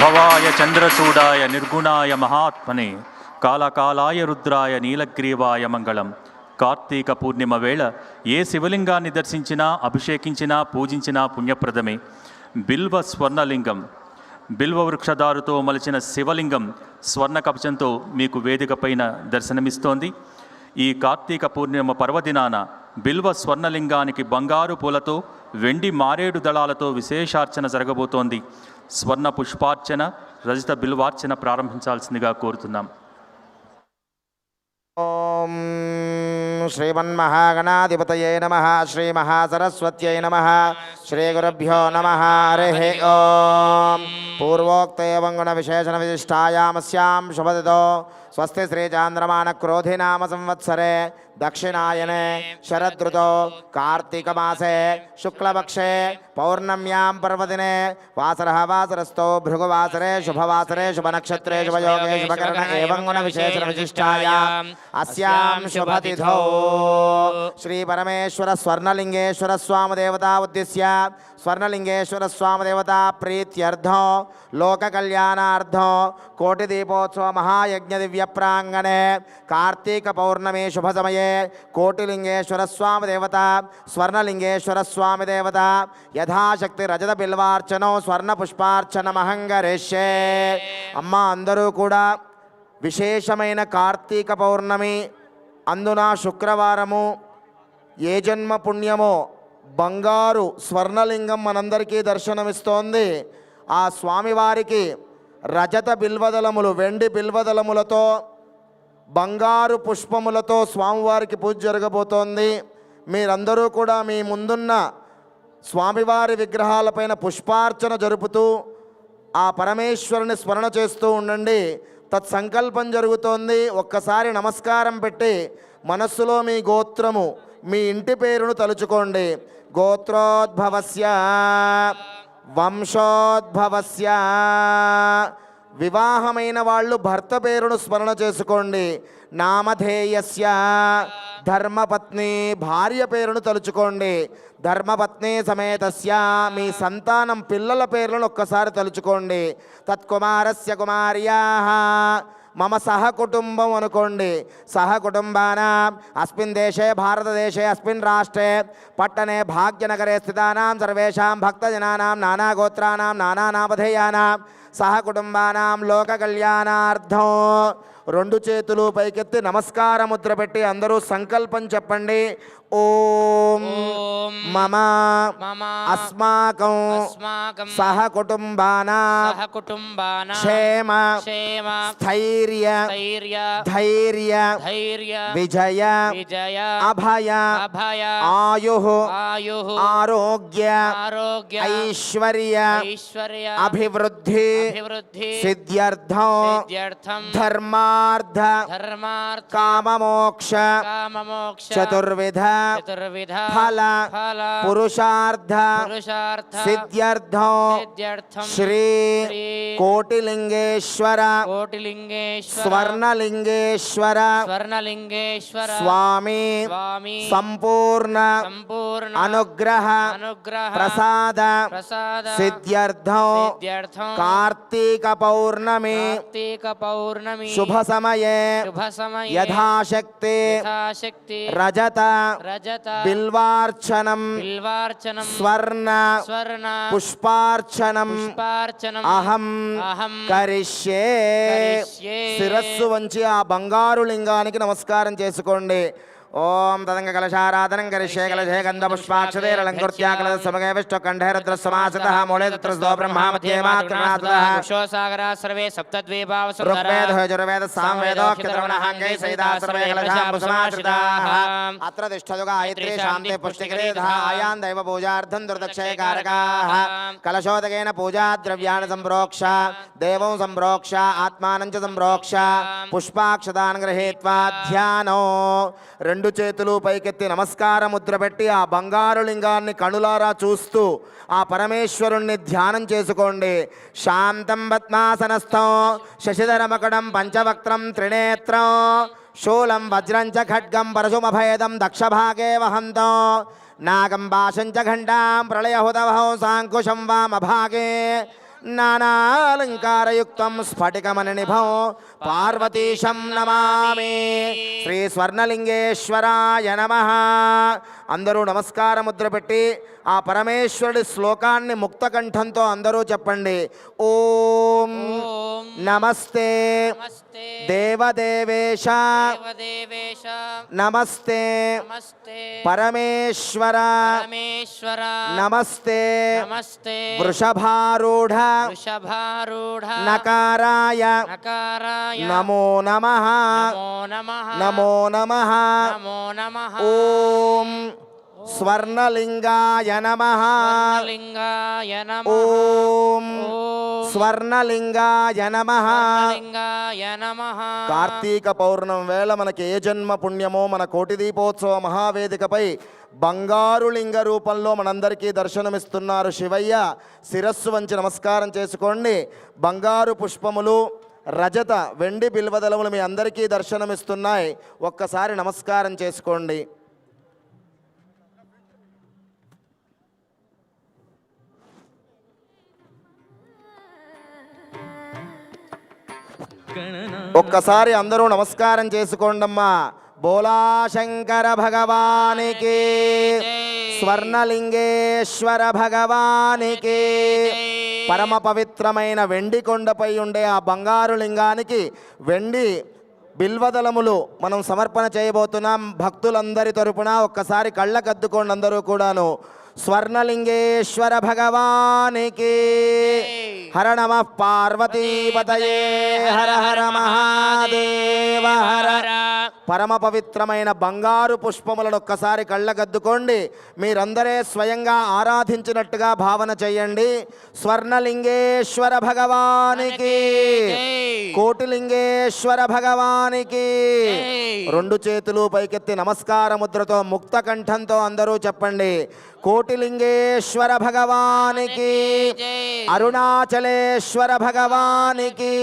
భవాయ చంద్రచూడాయ నిర్గుణాయ మహాత్మనే కాలకాలాయ రుద్రాయ నీలగ్రీవాయ మంగళం. కార్తీక పూర్ణిమ వేళ ఏ శివలింగాన్ని దర్శించినా అభిషేకించినా పూజించినా పుణ్యప్రదమే. బిల్వ స్వర్ణలింగం. బిల్వ వృక్షదారుతో మలిచిన శివలింగం స్వర్ణ కవచంతో మీకు వేదికపైన దర్శనమిస్తోంది. ఈ కార్తీక పూర్ణిమ పర్వదినాన బిల్వ స్వర్ణలింగానికి బంగారు పూలతో వెండి మారేడు దళాలతో విశేషార్చన జరగబోతోంది. స్వర్ణ పుష్పార్చన రజిత బిల్వార్చన ప్రారంభించాల్సిందిగా కోరుతున్నాం. ఓం శ్రీమన్మహాగణాధిపతయే నమ శ్రీమహాసరస్వత్యై నమ శ్రీగురుభ్యో నమ హరి ఓం. పూర్వోక్త ఏవం గుణ విశేషణ విశిష్టాయామస్యాం శుభదితో स्वस्ति श्रीचान्द्रमानक्रोधिनाम संवत्सरे दक्षिणायने शरदृतौ कार्तिकमासे शुक्लपक्षे पौर्णम्यां पर्वदिने वासर वासरस्थो भृगुवासरे शुभवासरे शुभ नक्षत्रे शुभनक्षत्रे शुभयोगे शुभकर्ण एवं गुण विशेष विशिष्टाया अस्यां शुभ तिथौ श्री परमेश्वर स्वर्णलिंगेश्वर स्वामी देवता उद्देश्य स्वर्णलिंगेश्वर शुभतिथौ श्रीपरमेश्वरस्वर्णलिङ्गेश्वरस्वामदेवता उद्दिश्य स्वर्णलिङ्गेश्वरस्वामदेवता कोटिदीपोत्सव महायज्ञ दिव्य ప్రాంగణే కార్తీక పౌర్ణమి శుభ సమయే కోటిలింగేశ్వర స్వామి దేవత స్వర్ణలింగేశ్వర స్వామి దేవత యథాశక్తి రజత బిల్వార్చనం స్వర్ణ పుష్పార్చన మహంగరేషే అమ్మ అందరూ కూడా విశేషమైన కార్తీక పౌర్ణమి అందున శుక్రవారము ఏ జన్మ పుణ్యమో బంగారు స్వర్ణలింగం మనందరికీ దర్శనమిస్తోంది ఆ స్వామివారికి రజత బిల్వదలములు వెండి బిల్వదలములతో బంగారు పుష్పములతో స్వామివారికి పూజ జరగబోతోంది. మీరందరూ కూడా మీ ముందున్న స్వామివారి విగ్రహాలపైన పుష్పార్చన జరుపుతూ ఆ పరమేశ్వరుని స్మరణ చేస్తూ ఉండండి. తత్సంకల్పం జరుగుతోంది. ఒక్కసారి నమస్కారం పెట్టి మనస్సులో మీ గోత్రము మీ ఇంటి పేరును తలుచుకోండి. గోత్రోద్భవస్య. వంశోద్భవస్య. వివాహమైన వాళ్ళు భర్త పేరును స్మరణ చేసుకోండి. నామధేయస్య. ధర్మపత్ని భార్య పేరును తలుచుకోండి. ధర్మపత్ని సమేతస్య. మీ సంతానం పిల్లల పేర్లను ఒక్కసారి తలుచుకోండి. తత్కుమారస్య కుమార్యా. మమ సహకుటుంబం అనుకోండి. సహకుటుంబాన అస్మిన్ దేశే భారతదేశే అస్మిన్ రాష్ట్రే. పట్టణే భాగ్యనగరే స్థితానాం సర్వేషాం భక్తజనానాం నానాగోత్రానాం నానానామధేయానాం. సహకుటుంబానాం లోక కళ్యాణార్థం రెండు చేతులు పైకెత్తి నమస్కార ముద్ర పెట్టి అందరూ సంకల్పం చెప్పండి. ఓం మమ అస్మాకం సహ కుటుంబాన క్షేమ క్షేమ స్థైర్య ధైర్య విజయ విజయ అభయ అభయ ఆయు ఆరోగ్య ఆరోగ్య ఐశ్వర్య ఐశ్వర్య అభివృద్ధి సిద్ధ్యర్థం ధర్మార్థ కామమోక్ష చతుర్విధ చతుర్విధ ఫల ఫల పురుషార్థ పురుషార్థ సిద్ధ్యర్థం సిద్ధ్యర్థం శ్రీ శ్రీ కోటిలింగేశ్వర కోటిలింగేశ్వర స్వర్ణలింగేశ్వర స్వర్ణలింగేశ్వర స్వామి స్వామి సంపూర్ణ సంపూర్ణ అనుగ్రహ అనుగ్రహ ప్రసాద ప్రసాద సిద్ధ్యర్థం సిద్ధ్యర్థం కార్తీక పౌర్ణమి కార్తీక పౌర్ణమి శుభ రజత. బిల్వార్చనం. బిల్వార్చనం. స్వర్ణ. స్వర్ణ. పుష్పార్చనం. పుష్పార్చనం. అహం. అహం. కరిష్యే. కరిష్యే. శిరస్సు వంచి ఆ బంగారు లింగానికి నమస్కారం చేసుకోండి. ओम तदंग कलशाराधन करिष्ये कलशे गन्धपुष्पाक्षतेर अलङ्कृत्या कलश समगे विष्टो कण्ठे रुद्रसमासतः मूले तत्र सदो ब्रह्मा मध्ये मात्रनाथः विश्व सर्वे सप्तद्वीपाव सुन्दरा ऋग्वेद यजुर्वेद सामवेदो अंगै सैदा सर्वे कलशाम्बुसमाश्रिताः अत्र तिष्ठतु गायत्री शान्ते पुष्टिकरे धायान् दैव पूजार्थं दुर्दक्षय कारकाः कलशोदकेन पूजा द्रव्याणि सम्प्रोक्ष देवं सम्प्रोक्ष आत्मानं च सम्प्रोक्ष पुष्पाक्षदान गृहीत्वा ध्यानो రెండు చేతులు పైకెత్తి నమస్కార ముద్ర పెట్టి ఆ బంగారు లింగాన్ని కనులారా చూస్తూ ఆ పరమేశ్వరుణ్ణి ధ్యానం చేసుకోండి. శాంతం పద్మాసనస్థం శశిధరమకడం పంచవక్త్రం త్రినేత్రం శూలం వజ్రం చ ఖడ్గం పరశుమభేదం దక్షభాగే వహంతం నాగం భాషం చ ఘంటాం ప్రళయహుదవహం సాంకుశం వామభాగే నానాలంకారయుక్తం స్ఫటికమని నిభం పార్వతీశం నమామి శ్రీ స్వర్ణలింగేశ్వరాయ నమ అందరూ నమస్కార ముద్ర పెట్టి ఆ పరమేశ్వరుడి శ్లోకాన్ని ముక్తకంఠంతో అందరూ చెప్పండి. ఓం నమస్తే. నమస్తే. దేవదేవేశ. నమస్తే. పరమేశ్వర. నమస్తే. వృషభారూఢ. నకారాయ. నకారాయ. నమో నమ. నమో నమః. ఓం స్వర్ణలింగాయ నమ. లింగాయ నమః. ఓం ఓం స్వర్ణలింగాయ నమ. లింగాయ నమః. కార్తీక పౌర్ణం వేళ మనకి ఏ జన్మ పుణ్యమో మన కోటి దీపోత్సవ మహావేదికపై బంగారు లింగ రూపంలో మనందరికీ దర్శనమిస్తున్నారు శివయ్య. శిరస్సు వంచి నమస్కారం చేసుకోండి. బంగారు పుష్పములు రజత వెండి బిల్వదలములు మీ అందరికీ దర్శనమిస్తున్నాయి. ఒక్కసారి నమస్కారం చేసుకోండి. ఒక్కసారి అందరూ నమస్కారం చేసుకోండమ్మా. బోలా శంకర భగవానికి స్వర్ణలింగేశ్వర భగవానికి పరమ పవిత్రమైన వెండి కొండపై ఉండే ఆ బంగారు లింగానికి వెండి బిల్వదళములు మనం సమర్పణ చేయబోతున్నాం. భక్తులందరి తరపున ఒక్కసారి కళ్ళకద్దుకోండి అందరూ కూడాను. స్వర్ణలింగేశ్వర భగవానికి హర నమ పార్వతీపతయే హర హర మహాదేవ హర. పరమ పవిత్రమైన బంగారు పుష్పములను ఒక్కసారి కళ్ళగద్దుకోండి. మీరందరే స్వయంగా ఆరాధించినట్టుగా భావన చేయండి. స్వర్ణలింగేశ్వర భగవానికి కోటిలింగేశ్వర భగవానికి. రెండు చేతులు పైకెత్తి నమస్కార ముద్రతో ముక్త కంఠంతో అందరూ చెప్పండి. కోటిలింగేశ్వర భగవానికి అరుణాచలేశ్వర భగవానికి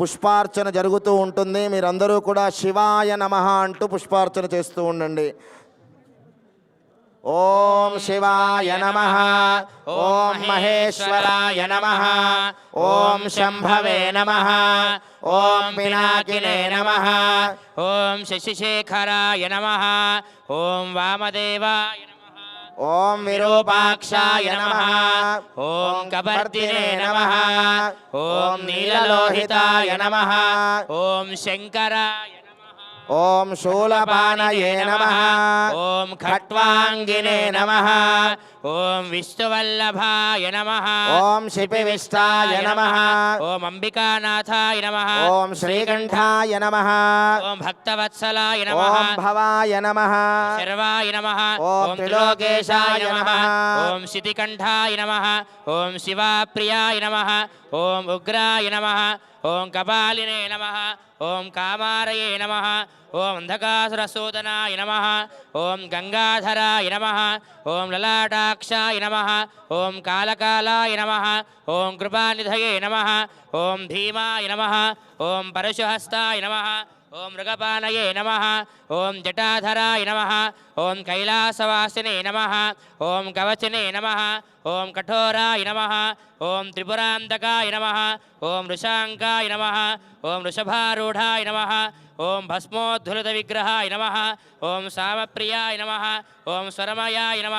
పుష్పార్చన జరుగుతూ ఉంటుంది. మీరందరూ కూడా శివాయ నమ అంటూ పుష్పార్చన చేస్తూ ఉండండి. ఓం శివాయ నమ. ఓం మహేశ్వరాయ నమ. ఓం శంభవే నమ. ఓం పినాకినే నమ. ఓం శశిశేఖరాయ నమ. ఓం వామదేవాయ నమ. ఓం విరూపాక్షాయ నమ. ఓం కబర్దినే నమ. ఓం నీలలోహితాయ నమ. ఓం శంకరాయ ఓం శూలపానయే నమ ఓం ఖట్వాంగినే నమ ఓం విష్ణువల్లభాయ నమ ఓం శిపివిష్టాయ నమ ఓం అంబికానాథాయ నమ ఓం శ్రీకంఠాయ నమ ఓం భక్తవత్సలాయ నమ ఓం భవాయ నమ శర్వాయ నమ ఓం త్రిలోకేశాయ నమః. ఓం శితికంఠాయ నమ ఓం శివాప్రియాయ నమ ఓం ఉగ్రాయ నమ ఓం కపాలినే నమ ఓం కామారయే నమ ఓం అంధకాసురసూదనాయ నమ ఓం గంగాధరాయ నమ ఓం లలాటాక్షాయ నమ ఓం కాళకాలాయ నమ ఓం కృపానిధయే నమ ఓం భీమాయ నమ ఓం పరశుహస్తాయ నమ ఓం మృగపానయే నమ ఓం జటాధరాయ నమ ఓం కైలాసవాసినే నమ ఓం కవచనే నమ ఓం కఠోరాయ నమ ఓం త్రిపురాంతకాయ నమ ఓం ఋషాంకాయ నమ ఓం వృషభారూఢాయ నమ ఓం భస్మోద్ధులిత విగ్రహాయ నమ ఓం సామప్రియాయ నమ ఓం స్వరమయాయ నమ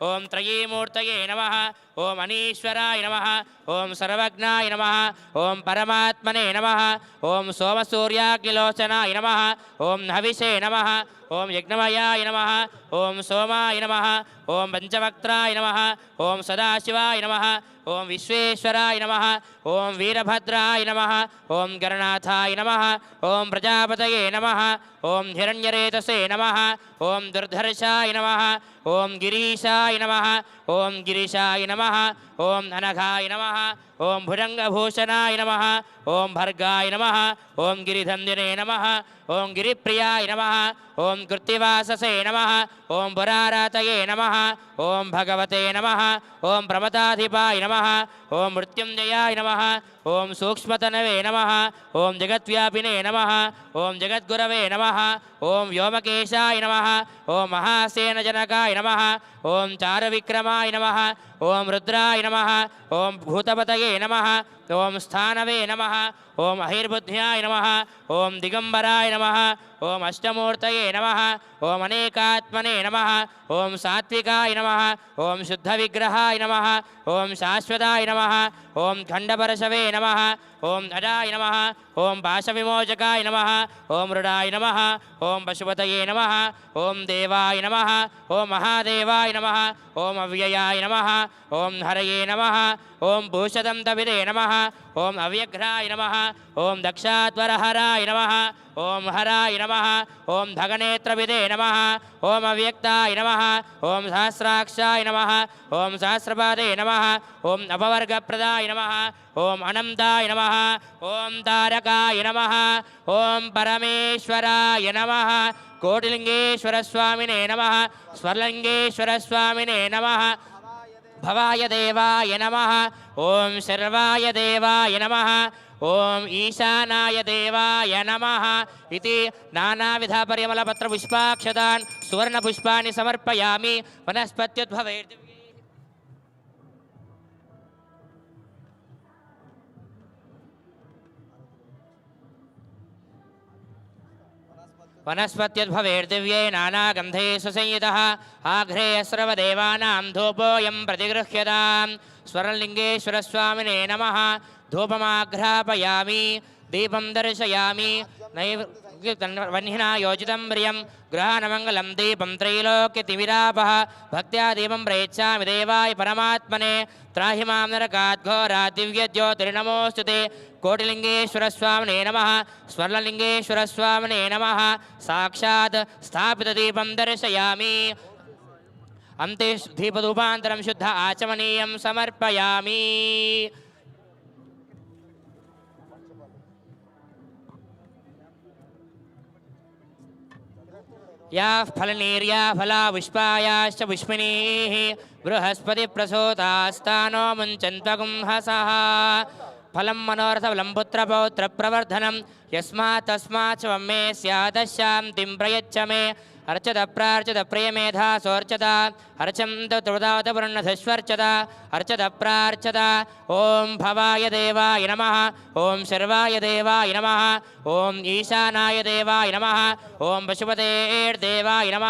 ఓం త్రయీమూర్తయే నమ ఓం అనీశ్వరాయ నమ ఓం సర్వజ్ఞాయ నమ ఓం పరమాత్మనే నమ ఓం సోమసూర్యాగ్నిలోచనాయ నమ ఓం హవిషే నమ ఓం యజ్ఞమయాయ నమ ఓం సోమాయ నమ ఓం పంచవక్త్రాయ నమ ఓం సదాశివాయ నమ ఓం విశ్వేశ్వరాయ నమ ఓం వీరభద్రాయ నమ ఓం గణనాథాయ నమ ఓం ప్రజాపతయే నమ ఓం హిరణ్యరేతసే నమ. ఓం దుర్ధర్షాయ నమ. ఓం గిరీశాయ నమ. ఓం గిరీశాయ నమ. ఓం అనఘాయ నమ. ఓం భుజంగభూషణాయ నమ ఓం భర్గాయ నమ ఓం గిరిధందినే నమ ఓం గిరిప్రియాయ నమ ఓం కృత్తివాససే నమ ఓం పురారాతయే నమ ఓం భగవతే నమ ఓం ప్రమతాధిపాయ నమ ఓం మృత్యుంజయాయ నమ ఓం సూక్ష్మతనవే నమ ఓం జగద్వ్యాపినే నమ ఓం జగద్గురవే నమ ఓం వ్యోమకేశాయ నమ ఓం మహాసేనజనకాయ నమ ఓం చారవిక్రమాయ నమ ఓం రుద్రాయ నమ ఓం భూతపతయే నమ ఓం స్థానవే నమ ఓం అహిర్బుద్ధ్యాయ నమ ఓం దిగంబరాయ నమ ఓం అష్టమూర్తయే నమ ఓం అనేకాత్మనే నమ ఓం సాత్వికాయ నమ ఓం శుద్ధవిగ్రహాయ నమ ఓం శాశ్వతాయ నమ ఓం ఖండపరశవే నమ ఓం అజాయ నమ ఓం పాశవిమోచకాయ నమ ఓం మృడాయ నమ ఓం పశుపతయే నమ ఓం దేవాయ నమ ఓం మహాదేవాయ నమ ఓం అవ్యయాయ నమ ఓం హరయే నమ ఓం భూషదంతవిదే నమ ఓం అవ్యఘ్రాయ నమ ఓం దక్షాధ్వరహరాయ నమ ఓం హరాయ నమ ఓం ధగనేత్రవిదే నమ ఓం అవ్యక్తాయ నమ ఓం సహస్రాక్షాయ నమ ఓం సహస్రపాదే నమ ఓం అపవర్గప్రదాయ నమ ఓం అనంతాయ నమ ఓం తారకాయ నమ ఓం పరమేశ్వరాయ నమ కోటిలింగేశ్వర స్వామినే నమ స్వర్లింగేశ్వర స్వామినే నమ భవాయ దేవాయ నమ ఓం శర్వాయ దేవాయ నమ ఓం ఈశానాయ దేవాయ నమ ఇది నానావిధ పరిమళపత్ర పుష్పాక్షతాన్ సువర్ణ वनस्पत्यद्भवेर्दिव्ये नानागन्धे सुसंयुतः आघ्रे स्रवदेवानां धूपोऽयं प्रतिगृह्यताम्। स्वरलिङ्गेश्वरस्वामिने नमः। धूपमाघ्रापयामि। दीपं दर्शयामि। नैव వహ్నినాయోచితం ప్రియం గృహానమంగళం దీపం త్రైలోక్య తిమిరాపహ భక్త్యా దీపం ప్రయచ్చామి దేవాయ పరమాత్మనే త్రాహి మాం నరకాద్ఘోరా దివ్యజ్యోతిర్నమోస్తుతే కోటిలింగేశ్వరస్వామినే నమ స్వర్ణలింగేశ్వరస్వామినే నమ సాక్షాత్ స్థాపిత దీపం దర్శయామి అంతే దీపదూపాంతరం శుద్ధ ఆచమనీయం సమర్పయామి याः फलनीर्या फला पुष्पायाश्च पुष्पिणीः बृहस्पतिप्रसूतास्तानो मुञ्चन्त्वगुंहसः फलं मनोरथफलं पुत्रपौत्रप्रवर्धनं यस्मात् तस्मात् च मे स्यादशान्तिं प्रयच्छ मे। अर्चत प्रार्चत అర్చంత తృదాతపర్ణసస్వర్చత అర్చత ప్రార్చత ఓం భవాయ దేవాయ నమ ఓం శర్వాయ దేవాయ నమ ఓం ఈశానాయ దేవాయ నమ ఓం పశుపతేర్దేవాయ నమ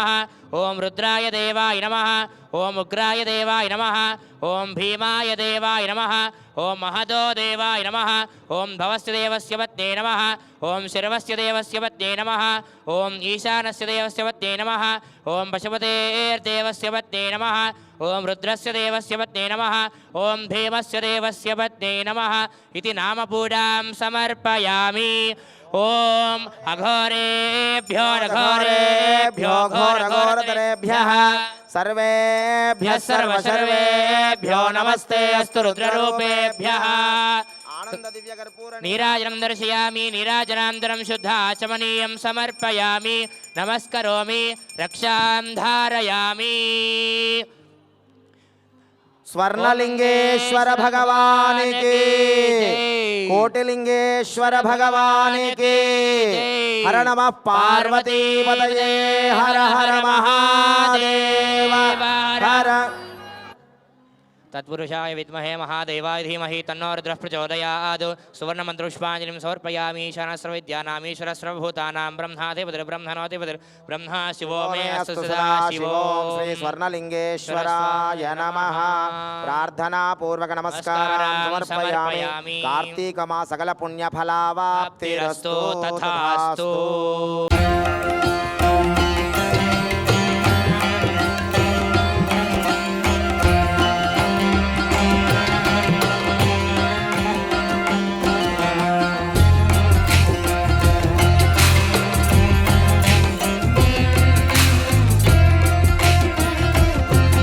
ఓం రుద్రాయ దేవాయ నమ ఓం ఉగ్రాయ దేవాయ నమ ఓం భీమాయ దేవాయ నమ ఓం మహదో దేవాయ నమ ఓం భవస్య దేవస్య పత్నే నమ ఓం శర్వస్య దేవస్య పత్నే నమ ఓం ఈశానస్య దేవస్య పత్నే నమ ఓం పశుపతేర్దేవస్య పత్నే पत्न्ये नमः ॐ रुद्रस्य देवस्य पत्न्ये नमः ॐ भीमस्य देवस्य पत्न्ये नमः इति नामपूजां समर्पयामि ॐ अघोरेभ्यो घोरेभ्यो घोरघोरतरेभ्यः सर्वेभ्यः सर्वसर्वेभ्यो नमस्ते अस्तु रुद्ररूपेभ्यः निराजनम दर्शयामि नीराजनान्तरं शुद्ध आचमनीय समर्पयामि नमस्करोमि रक्षां धारयामि। स्वर्णलिंगेश्वर भगवान के कोटिलिंगेश्वर भगवान के हर नम पार्वती पतये हर हर महादेव। हर మహాదేవాయ ధీమహి తన్నో రుద్రః ప్రచోదయాద్ సువర్ణమంత్రుష్పాంజలిం సమర్పయామి శనస్రవిద్యానామీశ్వరస్రభూతానాం బ్రహ్మాధిపతిర్ బ్రహ్మణోధిపతిర్ బ్రహ్మ శివో మే అస్తు సదా శివో శ్రీ స్వర్ణలింగేశ్వరాయ నమ. ప్రార్థనా పూర్వక నమస్కారం